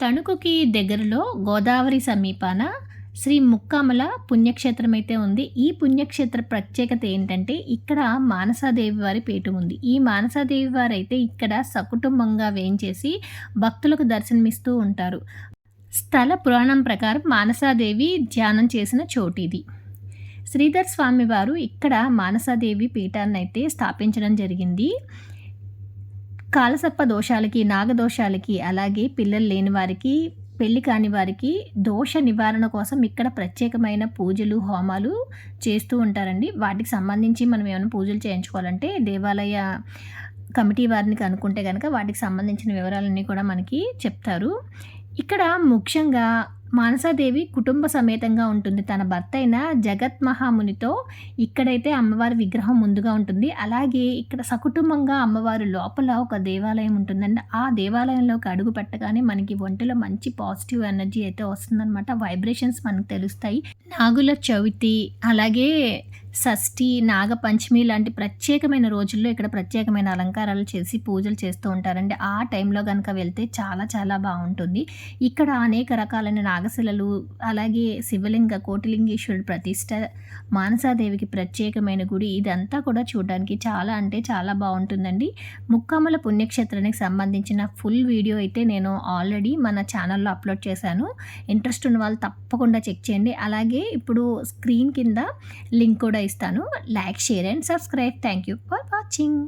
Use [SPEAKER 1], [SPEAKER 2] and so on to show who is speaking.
[SPEAKER 1] తణుకుకి దగ్గరలో గోదావరి సమీపాన శ్రీ ముక్కామల పుణ్యక్షేత్రం అయితే ఉంది. ఈ పుణ్యక్షేత్ర ప్రత్యేకత ఏంటంటే ఇక్కడ మానసాదేవి వారి పీఠ ఉంది. ఈ మానసాదేవి వారు అయితే ఇక్కడ సకుటుంబంగా వేయించేసి భక్తులకు దర్శనమిస్తూ ఉంటారు. స్థల పురాణం ప్రకారం మానసాదేవి ధ్యానం చేసిన చోటు ఇది శ్రీధర్ స్వామి వారు ఇక్కడ మానసాదేవి పీఠాన్ని అయితే స్థాపించడం జరిగింది. కాలసప్ప దోషాలకి నాగదోషాలకి అలాగే పిల్లలు లేని వారికి పెళ్ళి కాని వారికి దోష నివారణ కోసం ఇక్కడ ప్రత్యేకమైన పూజలు హోమాలు చేస్తూ ఉంటారండి. వాటికి సంబంధించి మనం ఏమైనా పూజలు చేయించుకోవాలంటే దేవాలయ కమిటీ వారిని కనుక్కుంటే కనుక వాటికి సంబంధించిన వివరాలన్నీ కూడా మనకి చెప్తారు. ఇక్కడ ముఖ్యంగా మానసాదేవి కుటుంబ సమేతంగా ఉంటుంది. తన భర్త అయిన జగత్ మహామునితో ఇక్కడైతే అమ్మవారి విగ్రహం ముందుగా ఉంటుంది. అలాగే ఇక్కడ సకుటుంబంగా అమ్మవారి లోపల ఒక దేవాలయం ఉంటుందండి. ఆ దేవాలయంలోకి అడుగు పెట్టగానే మనకి ఒంటిలో మంచి పాజిటివ్ ఎనర్జీ అయితే వస్తుందన్నమాట. వైబ్రేషన్స్ మనకు తెలుస్తాయి. నాగుల చవితి అలాగే షష్ఠి నాగపంచమి లాంటి ప్రత్యేకమైన రోజుల్లో ఇక్కడ ప్రత్యేకమైన అలంకారాలు చేసి పూజలు చేస్తూ ఉంటారండి. ఆ టైంలో కనుక వెళ్తే చాలా చాలా బాగుంటుంది. ఇక్కడ అనేక రకాలైన నాగశిలలు అలాగే శివలింగ కోటిలింగేశ్వరుడు ప్రతిష్ట మానసాదేవికి ప్రత్యేకమైన గుడి ఇదంతా కూడా చూడడానికి చాలా అంటే చాలా బాగుంటుందండి. ముక్కామల పుణ్యక్షేత్రానికి సంబంధించిన ఫుల్ వీడియో అయితే నేను ఆల్రెడీ మన ఛానల్లో అప్లోడ్ చేశాను. ఇంట్రెస్ట్ ఉన్న వాళ్ళు తప్పకుండా చెక్ చేయండి. అలాగే ఇప్పుడు స్క్రీన్ కింద లింక్ కూడా కూడా ఇస్తాను. Like share and subscribe thank you for watching